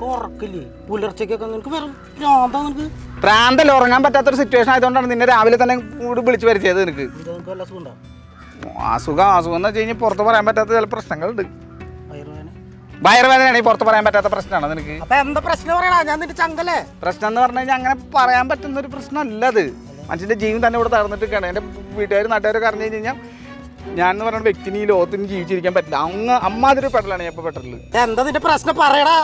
നിനക്ക് ഉറക്കില്ലേ? പുലർച്ചയ്ക്കൊക്കെ നിനക്ക് വെറും ഭ്രാന്താ നിനക്ക്? പ്രാന്തല്ല ഉറങ്ങാൻ പറ്റാത്തൊരു സിറ്റുവേഷൻ ആയതുകൊണ്ടാണ് നിന്നെ രാവിലെ തന്നെ കൂടി വിളിച്ചു പരിചയത് നിനക്ക്. ഇത് നിനക്ക് വല്ല അസുഖം ഉണ്ടോ അസുഖം അസുഖം എന്ന് വെച്ച് കഴിഞ്ഞാൽ പുറത്ത് പറയാൻ പറ്റാത്ത ചില പ്രശ്നങ്ങളുണ്ട്. വയറുവേദന വയറുവേദനയാണ് ഈ പുറത്ത് പറയാൻ പറ്റാത്ത പ്രശ്നമാണ് നിനക്ക്. അപ്പൊ എന്താ പ്രശ്നം ഞാൻ നിന്റെ ചങ്കല്ലേ? പ്രശ്നം എന്ന് പറഞ്ഞു കഴിഞ്ഞാൽ അങ്ങനെ പറയാൻ പറ്റുന്ന ഒരു പ്രശ്നമല്ല അത്. മനുഷ്യന്റെ ജീവൻ തന്നെ ഇവിടെ തകർന്നിട്ടൊക്കെയാണ് എന്റെ വീട്ടുകാർ നാട്ടുകാരൊക്കെ അറിഞ്ഞു കഴിഞ്ഞാൽ ഞാൻ എന്ന് പറയുന്ന വ്യക്തിന് ഈ ലോകത്തിന് ജീവിച്ചിരിക്കാൻ പറ്റില്ല. അങ്ങ് അമ്മാതിരി പെടലാണ് ഞാൻ ഇപ്പോൾ എന്താ നിന്റെ പ്രശ്നം പറയടാ?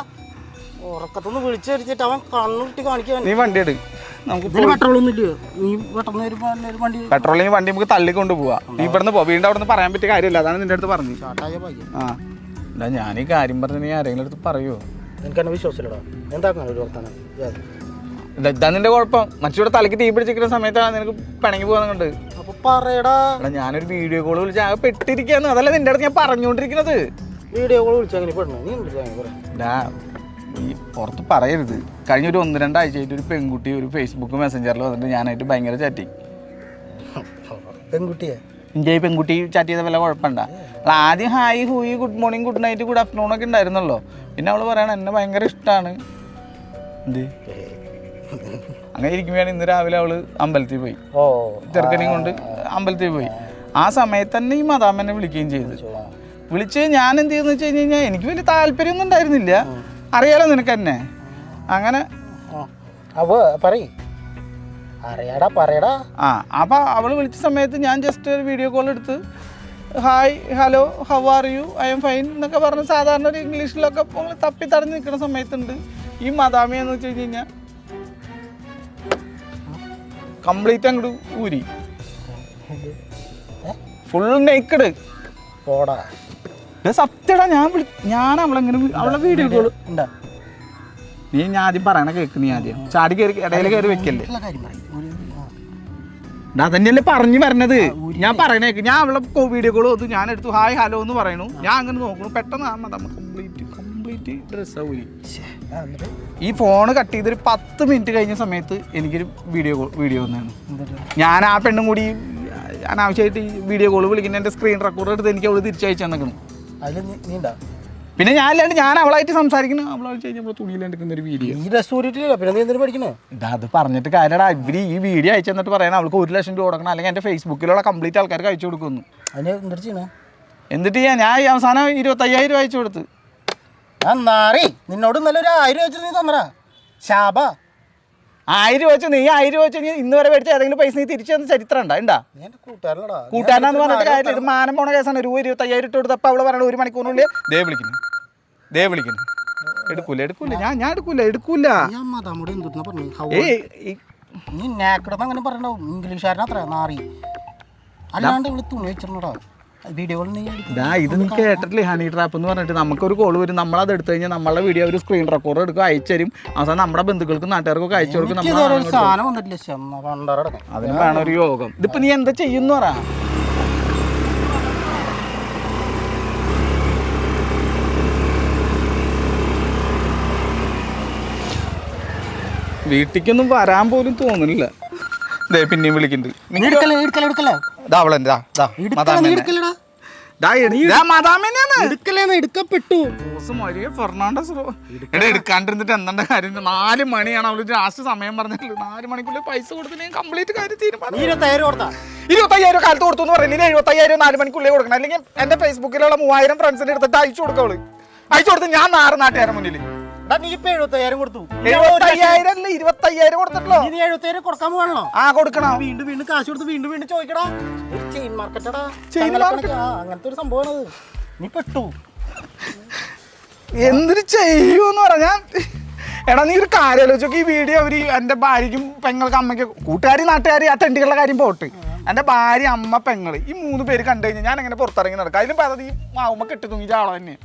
ഉറക്കത്തൊന്ന് വിളിച്ചു വരിച്ചിട്ട് അവൻ കണ്ണുട്ടി കാണിക്കാൻ നീ വണ്ടി എടു. നമുക്ക് ഇതിൽ പെട്രോൾ ഒന്നും ഇല്ലയോ? നീ പെട്ടെന്ന് ഒരു ഒരു വണ്ടി പെട്രോളിന് വണ്ടി നമുക്ക് തള്ളി പോവാ. നീ ഇവിടുന്ന് പോ. വീണ്ടും അവിടെ നിന്ന് പറയാൻ പറ്റിയ കാര്യമില്ല. അതാണ് നിന്റെ അടുത്ത് പറഞ്ഞു സ്റ്റാർട്ടായ പയ്യ ആ. എടാ ഞാൻ ഈ കാര്യം പറഞ്ഞ നീ ആരെങ്കിലും അടുത്ത് പറയുമോ എനിക്ക് എന്നെ വിശ്വാസമില്ലടാ. എന്താ ഒരു വർത്താനം. ഇതാ. നിന്റെ കുഴപ്പം. മറ്റൊരു തലയ്ക്ക് തീ പിടിച്ചിരിക്കുന്ന സമയത്താണ് നിനക്ക് പിണങ്ങി പോകുന്നുണ്ട് അപ്പൊ പറയടാ. എടാ ഞാനൊരു വീഡിയോ കോൾ വിളിച്ച് ആകെ പെട്ടിരിക്കാന്ന്. അതല്ല നിന്റെ അടുത്ത് ഞാൻ പറഞ്ഞുകൊണ്ടിരിക്കുന്നത് വീഡിയോ കോൾ വിളിച്ചാൽ അങ്ങനെ പെടണം? നീ ഡാ ഈ പുറത്ത് പറയരുത്. കഴിഞ്ഞ ഒരു ഒന്ന് രണ്ടാഴ്ചയായിട്ട് ഒരു പെൺകുട്ടി ഒരു ഫേസ്ബുക്ക് മെസ്സഞ്ചറിൽ വന്നിട്ട് ഞാനായിട്ട് ഭയങ്കര ചാറ്റി പെൺകുട്ടിയെ? ഇന്ത്യ ഈ പെൺകുട്ടി ചാറ്റ് ചെയ്ത വല്ല കുഴപ്പമുണ്ട? അല്ല ആദ്യം hi ഹൂയി good morning good night good afternoon ഒക്കെ ഉണ്ടായിരുന്നല്ലോ. പിന്നെ അവൾ പറയണ എന്നെ ഭയങ്കര ഇഷ്ടമാണ് എന്ത്? അങ്ങനെ ഇരിക്കുമ്പോഴാണ് ഇന്ന് രാവിലെ അവൾ അമ്പലത്തിൽ പോയി. ചെറുക്കനെയും കൊണ്ട് അമ്പലത്തിൽ പോയി. ആ സമയത്ത് തന്നെ ഈ മദാമനെ വിളിക്കുകയും ചെയ്തു. വിളിച്ച് ഞാൻ എന്ത് ചെയ്യുന്ന വെച്ച് കഴിഞ്ഞ് കഴിഞ്ഞാൽ എനിക്ക് വലിയ താല്പര്യമൊന്നും ഉണ്ടായിരുന്നില്ല. അറിയാലോ നിനക്ക് തന്നെ അങ്ങനെ അപ്പൊ പറയ്. അറിയാടാ പറയടാ. ആ അപ്പോൾ അവൾ വിളിച്ച സമയത്ത് ഞാൻ ജസ്റ്റ് ഒരു വീഡിയോ കോൾ എടുത്ത് hi hello how are you I am fine എന്നൊക്കെ പറഞ്ഞ് സാധാരണ ഒരു ഇംഗ്ലീഷിലൊക്കെ നമ്മൾ തപ്പി തടഞ്ഞ് നിൽക്കുന്ന സമയത്തുണ്ട്. ഈ മദാമി എന്ന് വെച്ച് കഴിഞ്ഞ് കഴിഞ്ഞാൽ കംപ്ലീറ്റ് അങ്ങോട്ട് ഊരി. ഫുൾ നെയ്ക്കഡ് പോടാ. സത്യടാ ഞാൻ വിളി ഞാൻ അവളെങ്ങനെ അവളെ വീഡിയോ കോൾ ഉണ്ടാ? നീ ഞാൻ ആദ്യം പറയണ കേക്ക് നീ ആദ്യം. ചാടി കയറി ഇടയിൽ കയറി വെക്കല്ലേ? അതന്നെയല്ലേ പറഞ്ഞു വരണത്. ഞാൻ പറയണേക്ക് ഞാൻ അവളെ വീഡിയോ കോൾ വന്നു. ഞാൻ എടുത്തു. ഹായ് ഹലോ എന്ന് പറയണു. ഞാൻ അങ്ങനെ നോക്കണു. പെട്ടെന്ന് ആ മതം കംപ്ലീറ്റ് കംപ്ലീറ്റ് ഡ്രസ് ഊരി ശ്ശേ, ആ, എന്നിട്ട്? ഈ ഫോൺ കട്ട് ചെയ്തൊരു പത്ത് മിനിറ്റ് കഴിഞ്ഞ സമയത്ത് എനിക്കൊരു വീഡിയോ വീഡിയോ വന്നാണ് ഞാൻ ആ പെണ്ണും കൂടി അനാവശ്യമായിട്ട് ഈ വീഡിയോ കോൾ വിളിക്കുന്ന എന്റെ സ്ക്രീൻ റെക്കോർഡ് എടുത്ത് എനിക്ക് അവൾ തിരിച്ചയച്ചു തന്നിക്കണം. അതിൽ പിന്നെ ഞാൻ അല്ലാണ്ട് ഞാൻ അവളായിട്ട് സംസാരിക്കുന്നു. അവളായിട്ട് കഴിഞ്ഞ് ഒരു വീഡിയോ ഈ ഡ്രസ് ഊരിട്ടില്ല പിന്നെ നീ എന്തിനു പഠിക്കണേ? ഇതാ അത് പറഞ്ഞിട്ട് കാര്യടാ ഇവർ ഈ വീഡിയോ അയച്ചു തന്നിട്ട് പറയണം അവൾക്ക് ഒരു ലക്ഷം രൂപ കൊടുക്കണം. അല്ലെങ്കിൽ എന്റെ ഫേസ്ബുക്കിലുള്ള കംപ്ലീറ്റ് ആൾക്കാർക്ക് അയച്ചു കൊടുക്കുന്നു. അതിന് എന്തിട്ട് ചെയ്യണേ? എന്നിട്ട് ഞാൻ ഞാൻ ഈ അവസാനം ഇരുപത്തയ്യായിരം രൂപ അയച്ചു കൊടുത്ത്. ഞാൻ നാറി. നിന്നോട് നല്ലൊരു ആയിരം വെച്ചിട്ട് നീ തന്നടാ. ശാപ ആയിരം രൂപ വെച്ച് നീ ആയിരം രൂപ വെച്ച് നീ ഇന്ന് വരെ മേടിച്ച ഏതെങ്കിലും പൈസ നീ തിരിച്ചു തന്ന ചരിത്രം ഉണ്ടാ? ഉണ്ടാ കൂട്ടുകാരനാന്ന് പറഞ്ഞിട്ട് കാര്യമില്ല. ഇത് മാനം പോണ കേസാണ്. രൂപ ഇരുപത്തയ്യായിരം ഇട്ട് കൊടുത്തപ്പോൾ അവൾ പറയണ ഒരു മണിക്കൂറിനുള്ളിൽ ദേ വിളിക്കുന്നു. ദേ വിളിക്കുന്നു. എടുക്കൂല എടുക്കൂല. ഞാൻ ഞാൻ എടുക്കൂല എടുക്കൂല. പറഞ്ഞു? നീ നാക്കടെന്ന് അങ്ങനെ പറയണ്ടാവും ഇംഗ്ലീഷുകാരനത്ര നാറി. അല്ലാണ്ട് ഇവിടെ തുണി വെച്ചിട്ടുണ്ടോ ഇത് നീ കേട്ടിട്ടില്ലേ? ഹണി ട്രാപ്പ് എന്ന് പറഞ്ഞിട്ട് നമുക്കൊരു കോൾ വരും. നമ്മളത് എടുത്തു കഴിഞ്ഞാൽ നമ്മളെ വീഡിയോ ഒരു സ്ക്രീൻ റെക്കോർഡ് എടുക്കും അയച്ചു തരും. അവസാനം നമ്മുടെ ബന്ധുക്കൾക്കും നാട്ടുകാർക്കൊക്കെ അയച്ചു കൊടുക്കും അതിന് വേണം ഒരു യോഗം. ഇതിപ്പോ നീ എന്താ ചെയ്യുന്നു പറ. വീട്ടിക്കൊന്നും വരാൻ പോലും തോന്നുന്നില്ല. ദേ പിന്നെയും വിളിക്കുന്നുണ്ട്. എന്താ കാര്യം? നാല് മണിയാണ് അവൾ ലാസ്റ്റ് സമയം പറഞ്ഞത്. നാല് മണിക്കുള്ളിൽ പൈസ കൊടുത്തില്ലെങ്കിൽ കംപ്ലീറ്റ് കാര്യം തീരുമാനം ഇരുപത്തയ്യായിരം കാലത്ത് കൊടുത്തു എന്ന് പറയുന്നത് എഴുപത്തയ്യായിരം നാല് മണിക്കുള്ളിൽ കൊടുക്കണം. അല്ലെങ്കിൽ എന്റെ ഫേസ്ബുക്കിലുള്ള മൂവായിരം ഫ്രണ്ട്സിന്റെ എടുത്തിട്ട് അയച്ചു കൊടുക്കവൾ അയച്ചു കൊടുത്ത് ഞാൻ നാറ് നാട്ടുകാരൻ മുന്നിൽ എടാ നീ ഇപ്പൊ എഴുപത്തയ്യായിരം കൊടുത്തു. എഴുപത്തയ്യായിരം അല്ല ഇരുപത്തയ്യായിരം കൊടുത്തിട്ടുള്ളോ കൊടുക്കാൻ പോകണല്ലോ ആ കൊടുക്കണം. വീണ്ടും വീണ്ടും കാശ് കൊടുത്ത് വീണ്ടും വീണ്ടും ചോദിക്കടാ. ചെയിൻ മാർക്കറ്റടാ. അങ്ങനത്തെ ഒരു സംഭവമാണ് നീ പെട്ടു. എന്തിനു ചെയ്യൂന്ന് പറഞ്ഞാ എടാ നീ ഒരു കാര്യം ആലോചിച്ചോക്ക് ഈ വീഡിയോ അവർ എന്റെ ഭാര്യയ്ക്കും പെങ്ങൾക്ക് അമ്മയ്ക്കും കൂട്ടുകാരി നാട്ടുകാരി ആ തെണ്ടികളുടെ കാര്യം പോട്ട്. എന്റെ ഭാര്യ അമ്മ പെങ്ങൾ ഈ മൂന്ന് പേര് കണ്ടു കഴിഞ്ഞാൽ ഞാൻ എങ്ങനെ പുറത്തിറങ്ങി നടക്കാം. അതിലും പദ്ധതി മാവുമ്പോ കെട്ടി തൂങ്ങിച്ച ആളോ തന്നെ